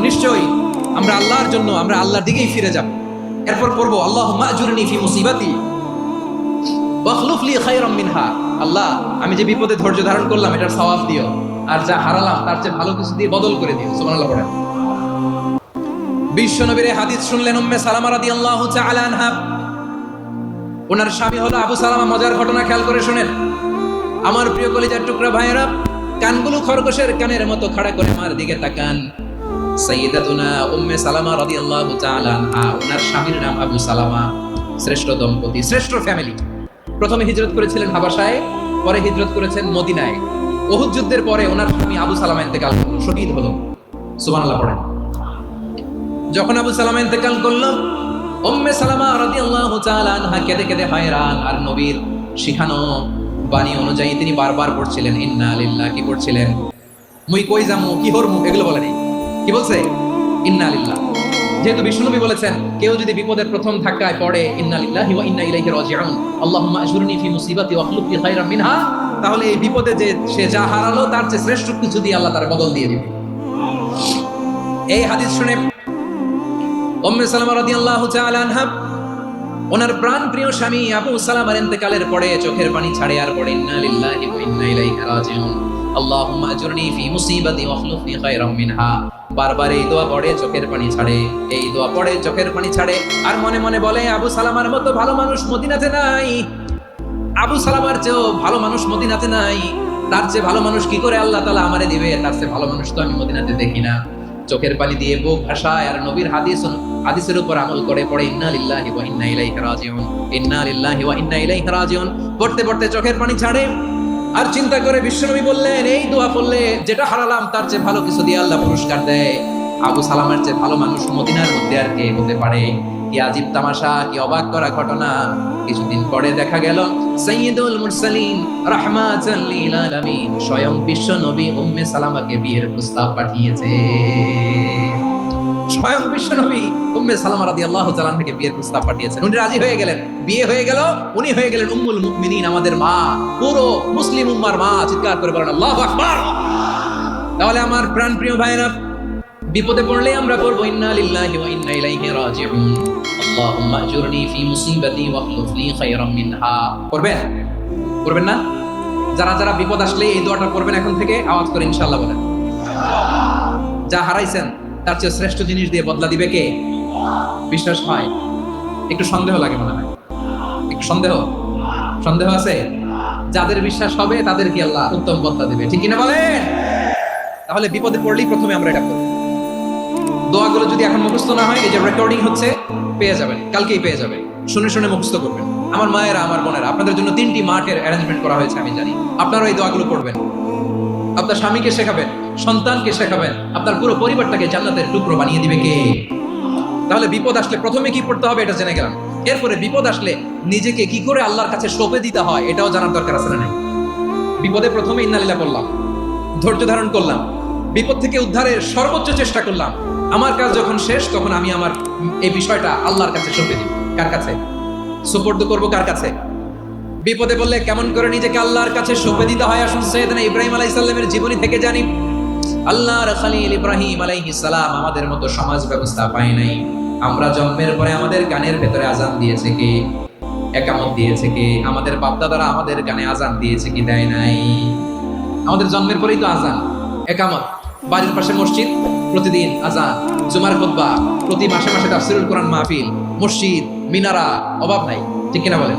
নিশ্চয়ই আমরা আল্লাহর জন্য আমরা আল্লাহর দিকেই ফিরে যাব। এরপর পড়ব মিনহা। আল্লাহ, আমি যে বিপদে ধৈর্য ধারণ করলাম, এটার সওয়াব দিও। আর যা হারালাম, তার চেয়ে ভালো কিছু দিয়ে বদল করে দিও। সুবহানাল্লাহ বিশ্ব নবীর হাদিস শুনলেন উম্মে সালামা রাদিয়াল্লাহু ওনার স্বামী হলো আবু সালামা, মজার ঘটনা খেয়াল করে শুনেন। আমার প্রিয় কলিজার টুকরা ভাইয়েরা কানগুলো খরগোশের কানের মতো খাড়া করে মার দিকে তাকান। সাইয়্যিদাতুনা উম্মে সালামা রাদিয়াল্লাহু তাআলা আনহা ওনার স্বামীর নাম আবু সালামা। শ্রেষ্ঠ দম্পতি, শ্রেষ্ঠ ফ্যামিলি। প্রথমে হিজরত করেছিলেন হাবাসায় পরে হিজরত করেছেন মদিনায়। ওহুদ যুদ্ধের পরে ওনার স্বামী আবু সালামা ইন্তেকাল শহীদ হলো। সুবহানাল্লাহ পড়েন। যখন আবু সালামা ইন্তেকাল করল, উম্মে সালামা রাদিয়াল্লাহু তাআলা আনহা কেঁদে কেঁদে হয়রান, আর নবীর শিখানো বাণী অনুযায়ী তিনি বারবার পড়ছিলেন, ইন্না লিল্লাহ কি পড়ছিলেন? মুই কই যামু? কি হরমু? এগুলো বলে নেই। কি বলছে? ইন্না লিল্লাহ যেহেতু বিষ্ণুনবী বলেছেন, কেউ যদি বিপদের প্রথম ধাক্কায় পড়ে, ইন্না লিল্লাহি ওয়া ইন্না ইলাইহি রাজিউন আল্লাহুম্মা আজুরনি ফি মুসিবাতি ওয়া খলুফ লি মিনহা তাহলে এই বিপদে যে সে যা হারালো, তার চেয়ে শ্রেষ্ঠ কিছু দিয়ে আল্লাহ তার বদল দিয়ে দিবে। এই হাদিস শুনে উম্মে সালামা রাদিয়াল্লাহু তাআলা আনহা ওনার প্রাণ প্রিয় স্বামী আবু সালামার ইন্তেকালের পরে চোখের পানি ছাড়ে আর পড়ে, ইন্না লিল্লাহি ওয়া ইন্না ইলাইহি রাজিউন। আল্লাহুম্মা আজুরনি ফি মুসিবাতি ওয়া খলুফনি খায়রাম মিনহা। বারবার এই দোয়া পড়ে, চোখের পানি ছাড়ে, এই দোয়া পড়ে, চোখের পানি ছাড়ে। আর মনে মনে বলে, আবু সালামার মতো ভালো মানুষ মদিনাতে নাই। আবু সালামার চেয়েও ভালো মানুষ মদিনাতে নাই। তার চেয়ে ভালো মানুষ কি করে আল্লাহ তালা আমারে দিবে? তার চেয়ে ভালো মানুষ তো আমি মদিনাতে দেখি না। চোখের পানি দিয়ে বুক ভাষায় আর নবীর হাদিস হাদিসের উপর আমল করে, পড়ে, ইন্না লিল্লাহি ওয়া ইন্না ইলাইহি রাজিউন। ইন্না লিল্লাহি ওয়া ইন্না ইলাইহি রাজিউন। পড়তে পড়তে চোখের পানি ছাড়ে। আর চিন্তা করে বিশ্বনবী বললেন, এই দোয়া পড়লে যেটা হারালাম, তার চেয়ে ভালো কিছু দিয়ে আল্লাহ পুরস্কার দেয়। আবু সালামের চেয়ে ভালো মানুষ মদিনার মধ্যে আর কে হতে পারে? কি আজীব তামাশা, কি অবাক করা ঘটনা? কিছুদিন পরে দেখা গেল সৈয়দুল মুরসালিন রাহমাতাল লিল আলামিন। স্বয়ং বিশ্ব নবী উম্মে সালামাকে বিয়ের প্রস্তাব পাঠিয়েছে। স্বয়ং উম্মে সালামা থেকে বিয়ের প্রস্তাব পাঠিয়েছেন। উনি রাজি হয়ে গেলেন। বিয়ে হয়ে গেল, উনি হয়ে গেলেন উম্মুল আমাদের মা। পুরো মুসলিম উম্মার মা চিৎকার করে বলেন আকবার! তাহলে আমার প্রাণ প্রিয় ভাইরা বিপদে পড়লে আমরা করব ইন্না লিল্লাহি ওয়া ইন্না ইলাইহি রাজিউন। করবেন করবেন না? যারা যারা বিপদ আসলে এই দোয়াটা করবেন এখন থেকে, আওয়াজ করে ইনশাআল্লাহ বলেন। যা হারাইছেন তার চেয়ে শ্রেষ্ঠ জিনিস দিয়ে বদলা দিবে কে? বিশ্বাস হয়? একটু সন্দেহ লাগে মনে হয়। একটু সন্দেহ? সন্দেহ আছে? যাদের বিশ্বাস হবে, তাদের কি আল্লাহ উত্তম বদলা দিবে? ঠিক কিনা বলেন? তাহলে বিপদে পড়লেই প্রথমে আমরা এটা করব। দোয়াগুলো যদি এখন মুখস্থ না হয়, এই যে রেকর্ডিং হচ্ছে, পেয়ে যাবেন। কালকেই পেয়ে যাবেন। শুনে শুনে মুখস্থ করবেন। আমার মায়েরা, আমার বোনেরা, আপনাদের জন্য তিনটি মাঠের অ্যারেঞ্জমেন্ট করা হয়েছে, আমি জানি। আপনারা এই দোয়াগুলো পড়বেন। আপনার স্বামীকে শেখাবেন, সন্তানকে শেখাবেন, আপনার পুরো পরিবারটাকে জান্নাতের টুকরো বানিয়ে দিবে কে? তাহলে বিপদ আসলে প্রথমে কি পড়তে হবে এটা জেনে গেলাম। এরপরে বিপদ আসলে নিজেকে কি করে আল্লাহর কাছে সঁপে দিতে হয় এটাও জানার দরকার আছে না বিপদে প্রথমে ইন্নালিল্লাহ বললাম ধৈর্য ধারণ করলাম, বিপদ থেকে উদ্ধারের সর্বোচ্চ চেষ্টা করলাম। আমার কাজ যখন শেষ, তখন আমি আমার এই বিষয়টা আল্লাহর কাছে সঁপে দিই। কার কাছে? সুপর্দ করব কার কাছে? বিপদে বললে কেমন করে নিজেকে আল্লাহর কাছে সঁপে দিতে হয়? আসুন সৈয়দনা ইব্রাহিম আলাইহিস সালামের জীবনী থেকে জানি। আল্লাহর খালিল ইব্রাহিম আলাইহিস সালাম আমাদের মতো সমাজ ব্যবস্থা পায় নাই। আমরা জন্মের পরে আমাদের গানের ভেতরে আজান দিয়েছে কে? একামত দিয়েছে কে? আমাদের বাপদাদারা আমাদের গানে আজান দিয়েছে কি দেয় নাই? আমাদের জন্মের পরেই তো আজান একামত, বাড়ির পাশে মসজিদ, প্রতিদিন আজান জুমার খুতবা, প্রতি মাসে মাসে তাফসিরুল কোরআন মাহফিল, মসজিদ, মিনারা, অভাব নাই। ঠিক কিনা বলেন?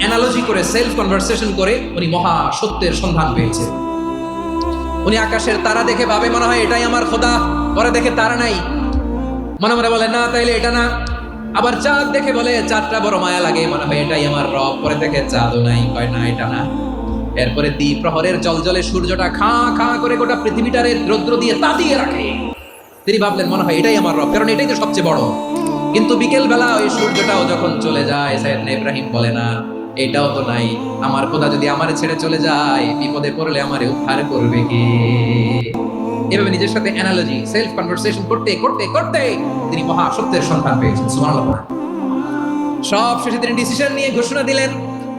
অ্যানালজি করে সেলফ কনভারসেশন করে উনি মহা সত্যের সন্ধান পেয়েছে। উনি আকাশের তারা দেখে ভাবে, মনে হয় এটাই আমার খোদা, পরে দেখে তারা নাই। মনে মনে বলে, না, তাইলে এটা না। আবার চাঁদ দেখে বলে, চাঁদটা বড় মায়া লাগে, মনে হয় এটাই আমার রব। পরে দেখে, চাঁদও নাই। কয়, না, এটা না। এরপরে দ্বীপ প্রহরের জলজলে সূর্যটা খা খা করে গোটা পৃথিবীটারে রৌদ্র দিয়ে তাতিয়ে রাখে। তিনি ভাবলেন, মনে হয় এটাই আমার রব, কারণ এটাই তো সবচেয়ে বড়। কিন্তু বিকেল বেলা ওই সূর্যটাও যখন চলে যায় সাইয়েদনা ইব্রাহিম বলে, না এটাও তো নাই আমার খোদা যদি আমারে ছেড়ে চলে যায় বিপদে পড়লে আমারে উদ্ধার করবে কে এভাবে নিজের সাথে অ্যানালজি সেলফ কনভারসেশন করতে করতে করতে তিনি মহা সত্যের সন্ধান পেয়েছেন সুবহানাল্লাহ সব শেষে তিনি ডিসিশন নিয়ে ঘোষণা দিলেন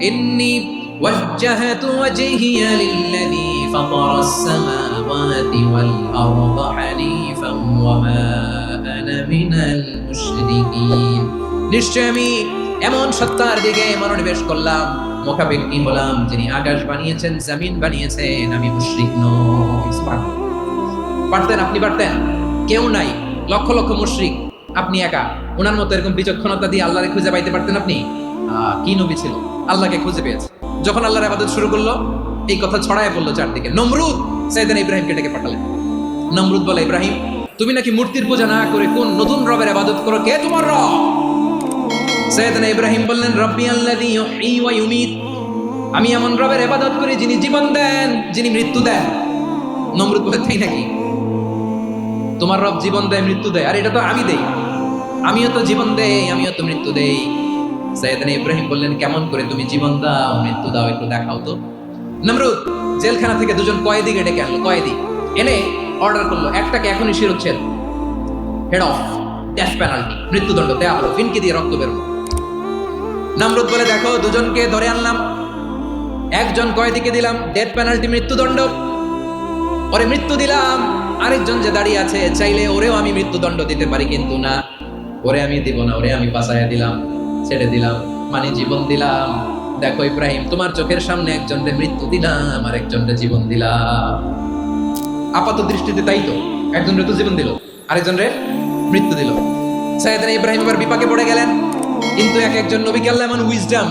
ইন্নি وجهت وجهي للذي فطر السماوات والأرض حنيفا وما أنا من المشركين নিশ্চয় আমি এমন সত্তার দিকে মনোনিবেশ করলাম। মোকাবেক্ষী হলাম? যিনি আকাশ বানিয়েছেন, জমিন বানিয়েছেন, আমি মুশরিক। পারতেন আপনি, পারতেন? কেউ নাই। লক্ষ লক্ষ মুশরিক। আপনি একা। ওনার মতো এরকম বিচক্ষণতা দিয়ে আল্লাহরে খুঁজে পাইতে পারতেন আপনি? কি নবী ছিল? আল্লাহকে খুঁজে পেয়েছে। যখন আল্লাহর আবাদত শুরু করল, এই কথা ছড়ায় পড়ল চারদিকে। নমরুদ সাইদান ইব্রাহিমকে ডেকে পাঠালেন। নমরুদ বলে, ইব্রাহিম, তুমি নাকি মূর্তির পূজা না করে কোন নতুন রবের আবাদত করো? কে তোমার রব? সৈয়দনা ইব্রাহিম বললেন, রব্বি আল্লাযী ইউহয়ী ওয়া ইউমীত। আমি এমন রবের ইবাদত করি যিনি জীবন দেন, যিনি মৃত্যু দেন। নমরুদ বলে, তাই নাকি? তোমার রব জীবন দেয়, মৃত্যু দেয়। আর এটা তো আমি দেই। আমিও তো জীবন দেই, আমিও তো মৃত্যু দেই। ইব্রাহিম বললেন, কেমন করে তুমি জীবন দাও, মৃত্যু দাও, একটু দেখাও তো। নমরুদ, জেলখানা থেকে দুজন কয়েদিকে ডেকে আনলো, কয়েদি। এনে অর্ডার করল, একটাকে এখনই শিরোচ্ছেদ। হেড অফ ডেথ পেনাল্টি মৃত্যুদণ্ড দেওয়া হলো, ফিনকি দিয়ে রক্ত বেরোলো নমরুদ বলে, দেখো, দুজনকে ধরে আনলাম। একজন কয়েদিকে দিলাম? ডেথ পেনাল্টি মৃত্যুদণ্ড। ওরে মৃত্যু দিলাম। আরেকজন যে দাঁড়িয়ে আছে, চাইলে ওরেও আমি মৃত্যুদণ্ড দিতে পারি, কিন্তু না। ওরে আমি দিব না, ওরে আমি বাঁচাইয়া দিলাম, ছেড়ে দিলাম মানে জীবন দিলাম। দেখো ইব্রাহিম, তোমার চোখের সামনে একজনকে মৃত্যু দিলাম, আর একজনকে জীবন দিলাম। আপাত দৃষ্টিতে তাই তো, একজনের তো জীবন দিল, আরেকজনের মৃত্যু দিল। সাইয়েদনা ইব্রাহিম এবার বিপাকে পড়ে গেলেন। কিন্তু এক একজন নবীকে আল্লাহ এমন উইজডম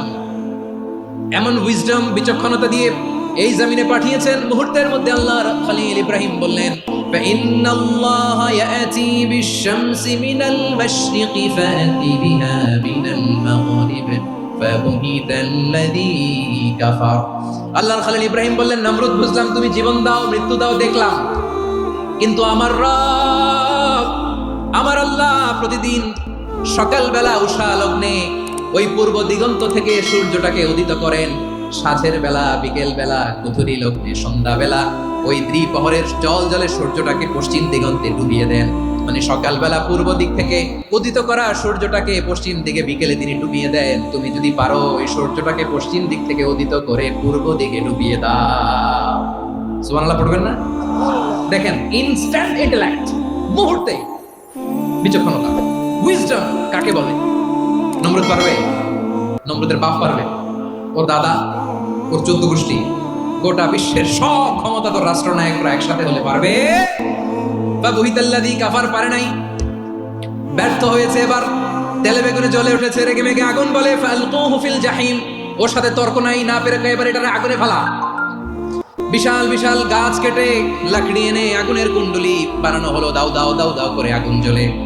এমন উইজডম বিচক্ষণতা দিয়ে এই জমিনে পাঠিয়েছেন মুহূর্তের মধ্যে আল্লাহর খলিল ইব্রাহিম বললেন فإن الله يأتي بالشمس من المشرق فأتي بها من المغرب فبهت الذي كفر আল্লাহর খলিল ইব্রাহিম বললেন নমরুদ বুঝলাম তুমি জীবন দাও মৃত্যু দাও দেখলাম কিন্তু আমার রব আমার আল্লাহ প্রতিদিন সকালবেলা উষা লগ্নে ওই পূর্ব দিগন্ত থেকে সূর্যটাকে উদিত করেন। সাঁঝের বেলা, বিকেল বেলা কুথুরি লগ্নে সন্ধ্যা বেলা ওই দ্বিপহরের জল জলে সূর্যটাকে পশ্চিম দিগন্তে ডুবিয়ে দেন। মানে সকালবেলা পূর্ব দিক থেকে উদিত করা সূর্যটাকে পশ্চিম দিকে বিকেলে তিনি ডুবিয়ে দেন। তুমি যদি পারো, ওই সূর্যটাকে পশ্চিম দিক থেকে উদিত করে পূর্ব দিকে ডুবিয়ে দাও। সুবহানাল্লাহ পড়বেন না? দেখেন ইনস্ট্যান্ট ইন্টেলেক্ট মুহূর্তে বিচক্ষণতা। উইজডম কাকে বলে? নমরুদ পারবে? নমরুদের বাপ পারবে? ওর দাদা, ওর চোদ্দ গোষ্ঠী, গোটা বিশ্বের সব ক্ষমতাধর রাষ্ট্রনায়করা একসাথে হলে পারবে। বা বহিতাল্লাদি কাফার পারে নাই। ব্যর্থ হয়েছে এবার। তেলে বেগুনে জ্বলে উঠেছে, রেগে মেগে আগুন বলে, ফালকুহু ফিল জাহিম। ওর সাথে তর্ক নাই, না পেরে এবার এটা আগুনে ফেলা? বিশাল বিশাল গাছ কেটে লাকড়ি এনে আগুনের কুণ্ডলি বানানো হলো। দাও দাও দাও দাও করে আগুন জ্বলে।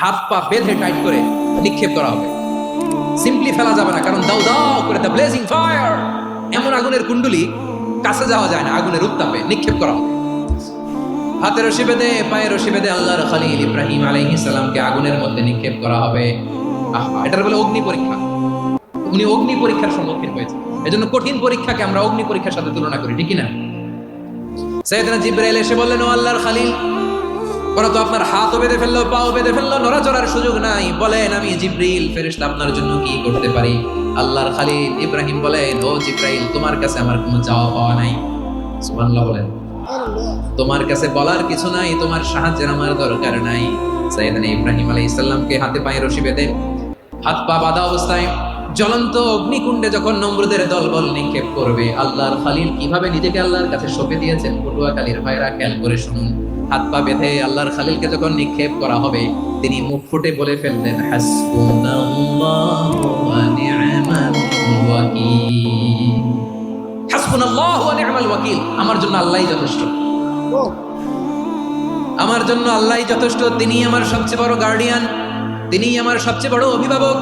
হাত পা বেঁধে টাইট করে নিক্ষেপ করা হবে। সিম্পলি ফেলা যাবে না, কারণ দাও দাও করে দ্য ব্লেজিং ফায়ার এমন আগুনের কুণ্ডলি কাছে যাওয়া যায় না, আগুনের উত্তাপে নিক্ষেপ করা হবে। হাতে রশি বেঁধে পায়ে রশি বেঁধে আল্লাহর খালিল ইব্রাহিম আলাইহিস সালামকে আগুনের মধ্যে নিক্ষেপ করা হবে। আহা, এটার বলে অগ্নি পরীক্ষা। উনি অগ্নি পরীক্ষার সম্মুখীন হয়েছে এজন্য কঠিন পরীক্ষাকে আমরা অগ্নি পরীক্ষার সাথে তুলনা করি, ঠিক না সৈয়দনা জিব্রাইল এসে বললেন, ও আল্লাহর খালিল ওরা তো আপনার হাতও বেঁধে ফেলল, পাও বেঁধে ফেলল, নড়াচড়ার সুযোগ নাই। বলেন, আমি জিব্রিল, ফেরেশতা আপনার জন্য কি করতে পারি? আল্লাহর খালিল ইব্রাহিম বলেন, ও জিব্রাইল, তোমার কাছে আমার কোনো চাওয়া পাওয়া নাই। সুবহানাল্লাহ বলেন। তোমার কাছে বলার কিছু নাই, তোমার সাহায্যের আমার দরকার নাই। সাইয়েদনা ইব্রাহিম আলাইহিস সালামকে হাতে পায়ে রশি বেঁধে, হাত পা বাঁধা অবস্থায় জ্বলন্ত অগ্নিকুণ্ডে যখন নমরুদের দলবল নিক্ষেপ করবে, আল্লাহর খালিল কীভাবে নিজেকে আল্লাহর কাছে সঁপে দিয়েছেন? পটুয়াখালীর ভাইরা খেয়াল করে শুনুন। হাত পা বেঁধে আল্লাহর খালিলকে যখন নিক্ষেপ করা হবে, তিনি মুখ ফুটে বলে ফেললেন আমার জন্য আল্লাহই যথেষ্ট। আমার জন্য যথেষ্ট। তিনি আমার সবচেয়ে বড় গার্ডিয়ান তিনি আমার সবচেয়ে বড় অভিভাবক।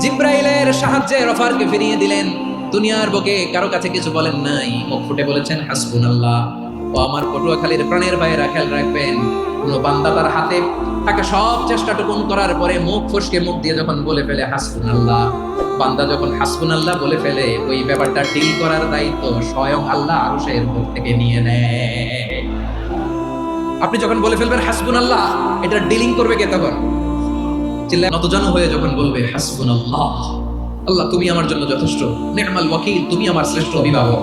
জিব্রাইলের সাহায্যে রফারকে ফিরিয়ে দিলেন। দুনিয়ার বুকে কারও কাছে কিছু বলেন নাই। মুখ ফুটে বলেছেন হাসবুন আল্লাহ ও আমার পটুয়াখালীর প্রাণের ভাইয়েরা খেয়াল রাখবেন, কোন বান্দা তার হাতে তাকে সব চেষ্টা টুকুন করার পরে মুখ ফসকে মুখ দিয়ে যখন বলে ফেলে হাসবুন আল্লাহ বান্দা যখন হাসবুন আল্লাহ বলে ফেলে, ওই ব্যাপারটা ডিল করার দায়িত্ব স্বয়ং আল্লাহ আরও সে এর থেকে নিয়ে নেয়। আপনি যখন বলে ফেলবেন হাসবুন আল্লাহ এটা ডিলিং করবে কে তখন? চিল্লা নতজন হয়ে যখন বলবে হাসবুন আল্লাহ আল্লাহ তুমি আমার জন্য যথেষ্ট নেহমাল ওয়াকিল, তুমি আমার শ্রেষ্ঠ অভিভাবক।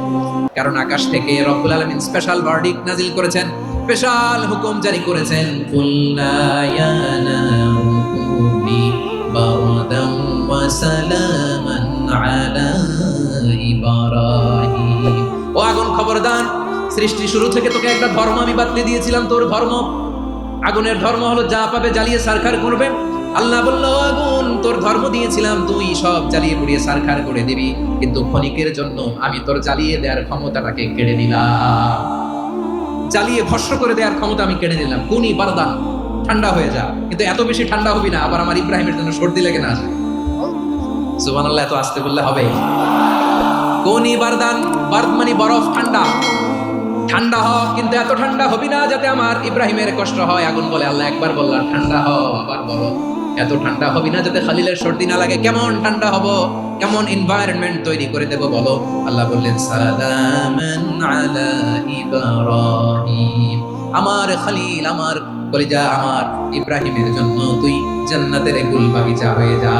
কারণ আকাশ থেকে রব্বুল আলামিন স্পেশাল ভার্ডিক নাজিল করেছেন। স্পেশাল হুকুম জারি করেছেন। ও আগুন খবরদার, সৃষ্টি শুরু থেকে তোকে একটা ধর্ম আমি বাতলে দিয়েছিলাম, তোর ধর্ম। আগুনের ধর্ম হলো যা পাবে, জ্বালিয়ে সারখার করবে। আল্লাহ বলল আগুন তোর ধর্ম দিয়েছিলাম, তুই সব জ্বালিয়ে পুড়িয়ে সারখার করে দিবি। কিন্তু ক্ষণিকের জন্য আমি তোর জ্বালিয়ে দেওয়ার ক্ষমতাটাকে কেড়ে নিলাম। জ্বালিয়ে ভস্ম করে দেওয়ার ক্ষমতা আমি কেড়ে নিলাম। কুনি বারদান ঠান্ডা হয়ে যা। কিন্তু এত বেশি ঠান্ডা হবি না, আবার আমার ইব্রাহিমের জন্য সর্দি লেগে না আসে। সুবান আল্লাহ এত আসতে বললে হবে। কোনি বারদান বার্দ মানে বরফ, ঠান্ডা। ঠান্ডা হ, কিন্তু এত ঠান্ডা হবি না যাতে আমার ইব্রাহিমের কষ্ট হয়। আগুন বলে আল্লাহ একবার বললাম, ঠান্ডা হ, আবার এত ঠান্ডা হবি না যাতে খালিলের সর্দি না লাগে? কেমন ঠান্ডা হব? কেমন এনভায়রনমেন্ট তৈরি করে দেব বলো? আল্লাহ বললেন, সালামান আলা ইব্রাহিম। আমার খালিল, আমার কলিজা, আমার ইব্রাহিমের জন্য তুই জান্নাতের গুল বাগিচা হয়ে যা।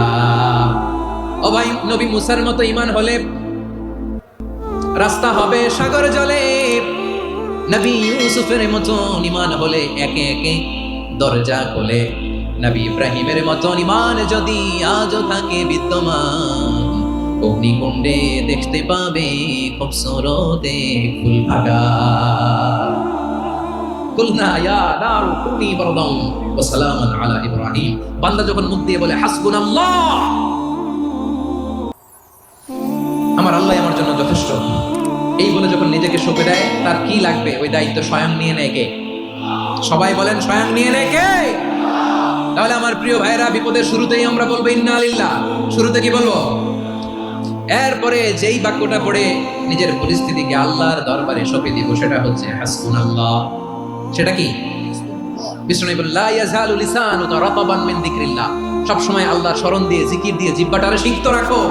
ও ভাই, নবী মুসার মতো ইমান হলে রাস্তা হবে সাগর জলে। নবী ইউসুফের মতন ইমান হলে একে একে দরজা খোলে। নবী ইব্রাহিমের মতন ইমান যদি আজও থাকে বিদ্যমান, অগ্নিকুণ্ডে দেখতে পাবে খুব সরতে ফুল ফাটা কুলনা ইয়া নারু যখন মুখ দিয়ে বলে, হাসবুনাল্লাহ! আমার আল্লাহ আমার জন্য যথেষ্ট। এই বলে যখন নিজেকে সঁপে দেয়, তার কি লাগবে? ওই দায়িত্ব স্বয়ং নিয়ে নেয় কে? সবাই বলেন, স্বয়ং নিয়ে নেয় কে? তাহলে আমার প্রিয় ভাইরা বিপদের শুরুতেই আমরা বলব ইন্না আলিল্লাহ শুরুতে কি বলব? এরপরে যেই বাক্যটা পড়ে নিজের পরিস্থিতিকে আল্লাহর দরবারে সঁপে দিব, সেটা হচ্ছে হাসবুন আল্লাহ সেটা কি? বিষ্ণু লা ইয়াজালু লিসানুকা রাতাবান মিন যিকরিল্লাহ। সব সময় আল্লাহর স্মরণ দিয়ে, জিকির দিয়ে, জিহ্বাটারে সিক্ত রাখো।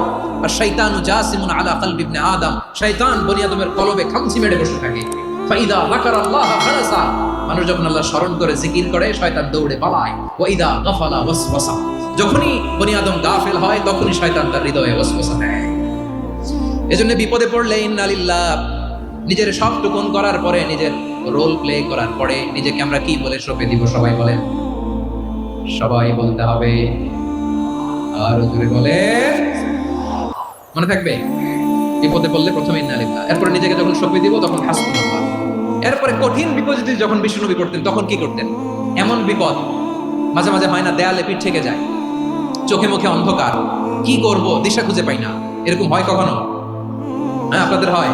আর শয়তানু জাসিমুন আলা কলবি ইবনে আদম। শয়তান বনি আদমের কলবে খামচি মেরে বসে থাকে। ফাইদা যাকার আল্লাহ খালাসা। মানুষ যখন আল্লাহ স্মরণ করে, জিকির করে, শয়তান দৌড়ে পালায়। ওয়াইদা গাফালা ওয়াসওয়াসা। যখনই বনি আদম গাফেল হয়, তখনই শয়তান তার হৃদয়ে ওয়াসওয়াসা দেয়। এজন্য বিপদে পড়লে ইন্নালিল্লাহ নিজের সব টুকুন করার পরে নিজের রোল প্লে করার পরে নিজেকে আমরা কি বলে সঁপে দিব, সবাই বলেন? সবাই বলতে হবে। আর জোরে বলে মনে থাকবে? বিপদে পড়লে প্রথমে ইন্নালিল্লাহ এরপরে নিজেকে যখন সঁপে দিব, তখন হাসবুনাল্লাহ। এরপরে কঠিন বিপদ যদি যখন বিষ্ণুনবী করতেন তখন কি করতেন? এমন বিপদ মাঝে মাঝে হয় না দেয়ালে পিঠ থেকে যায়। চোখে মুখে অন্ধকার। কি করব? দিশা খুঁজে পাই না। এরকম হয় কখনো? হ্যাঁ আপনাদের হয়।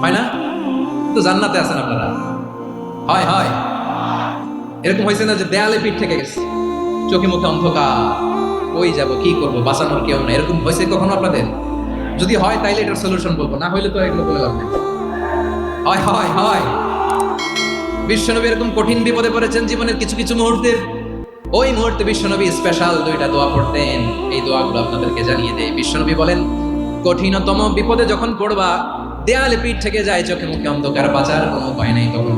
হয় না? তো জান্নাতে আছেন আপনারা। হয় হয়। এরকম হয়েছে না যে দেয়ালে পিঠ থেকে গেছে। চোখে মুখে অন্ধকার। ওই যাব? কি করব? বাঁচানোর কেউ না এরকম হয়েছে কখনো আপনাদের? যদি হয়, তাইলে এটার সলিউশন বলব। না হইলে তো এগুলো বলে লাভ নেই। হয় হয় হয়। বিশ্বনবী এরকম কঠিন বিপদে পড়েছেন জীবনের কিছু কিছু মুহূর্তের। ওই মুহূর্তে বিশ্বনবী স্পেশাল দুইটা দোয়া পড়তেন। এই দোয়াগুলো আপনাদেরকে জানিয়ে দেয় বিশ্বনবী বলেন, কঠিনতম বিপদে যখন পড়বা, দেয়ালে পিঠ থেকে যায় চোখে মুখে অন্ধকার কোনো উপায় নাই তখন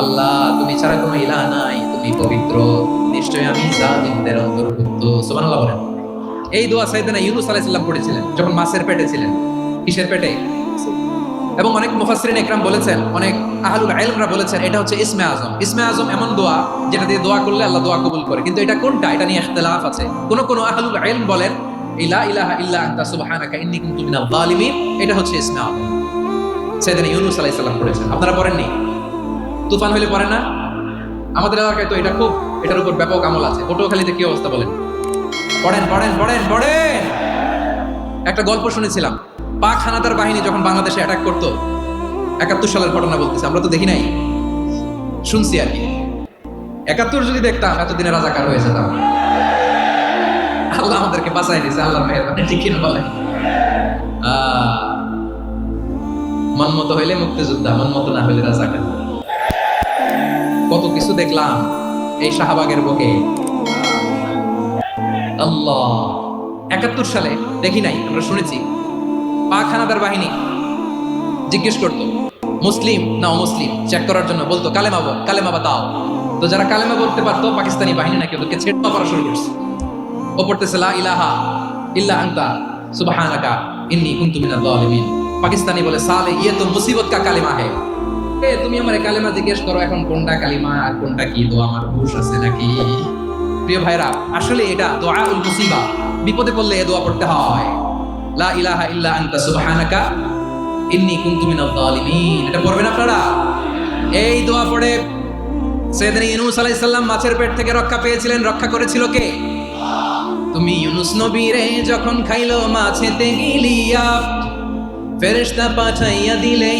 আল্লাহ, তুমি ছাড়া কোনো ইলাহ নাই। তুমি পবিত্র, নিশ্চয়ই আমি জালিমদের অন্তর্ভুক্ত। সুবহানাল্লাহ বলেন। এই দোয়া সাইয়েদনা ইউনুস আলাইহিস সালাম পড়েছিলেন, যখন মাছের পেটে ছিলেন, কিসের পেটে? এবং অনেক মুফাসসিরিন একরাম বলেছেন, অনেক আহলুল ইলমরা বলেছেন, এটা হচ্ছে ইসমে আজম। ইসমে আজম এমন দোয়া যেটা দিয়ে দোয়া করলে আল্লাহ দোয়া কবুল করে। কিন্তু এটা কোনটা? এটা নিয়ে ইখতিলাফ আছে। কোন কোন আহলুল ইলম বলেন ইলা ইলাহা ইল্লা আনতা সুবহানাকা ইন্নী কুনতু মিনাল জালিমিন এটা হচ্ছে ইসমে আজম। সাইয়েদনা ইউনুস আলাইহিস সালাম পড়েছেন। আপনারা পড়েননি? তুফান হইলে পড়েন না? আমাদের এলাকায় তো এটা খুব, এটার উপর ব্যাপক আমল আছে। পটুয়াখালীতে কি অবস্থা বলেন? পড়েন পড়েন পড়েন পড়েন! একটা গল্প শুনেছিলাম। পাক হানাদার বাহিনী যখন বাংলাদেশে অ্যাটাক করতো, একাত্তর সালের ঘটনা বলতেছে, আমরা তো দেখি নাই। শুনছি আর কি। একাত্তর যদি দেখতাম, এতদিনে রাজাকার হয়ে যেতাম। আল্লাহ আমাদেরকে বাঁচাই দিয়েছে আল্লাহ মেহরবানি, ঠিক কিনা বলে মন মতো হইলে মুক্তিযোদ্ধা মন মতো না হইলে রাজাকার। কত কিছু দেখলাম এই শাহবাগের বুকে। আল্লাহ। একাত্তর সালে, দেখি নাই, আমরা শুনেছি। পাক হানাদার বাহিনী জিজ্ঞেস করতো, মুসলিম না অমুসলিম? চেক করার জন্য বলতো, কালেমা বল, কালেমা বাতাও। তো যারা কালেমা বলতে পারতো, পাকিস্তানি বাহিনী নাকি ওদেরকে ছেড়ে পড়া শুরু করছে। ও পড়তেছে, লা ইলাহা ইল্লা আনতা, সুবহানাকা ইন্নী কুনতু মিনাল জালিমিন পাকিস্তানি বলে, সালে ইয়ে তো মুসিবত কা কালেমা হে। এ তুমি আমার কালেমা জিজ্ঞেস করো, এখন কোনটা কালিমা আর কোনটা কি? তো আমার হুশ আছে নাকি? প্রিয় ভাইরা, আসলে এটা দোয়াউল মুসিবা। বিপদে পড়লে এ দোয়া পড়তে হয়। লা ইলাহা ইল্লা আনতা সুবহানাকা, ইন্নী কুনতু মিনাল এটা পড়বেন আপনারা? এই দোয়া পড়ে সৈয়দনা ইউনূস আলাইহিস সালাম মাছের পেট থেকে রক্ষা পেয়েছিলেন। রক্ষা করেছিল কে? তুমি ইউনুস নবীরে যখন খাইলো মাছেতে গিলিয়া, ফেরেশতা পাঠাইয়া দিলে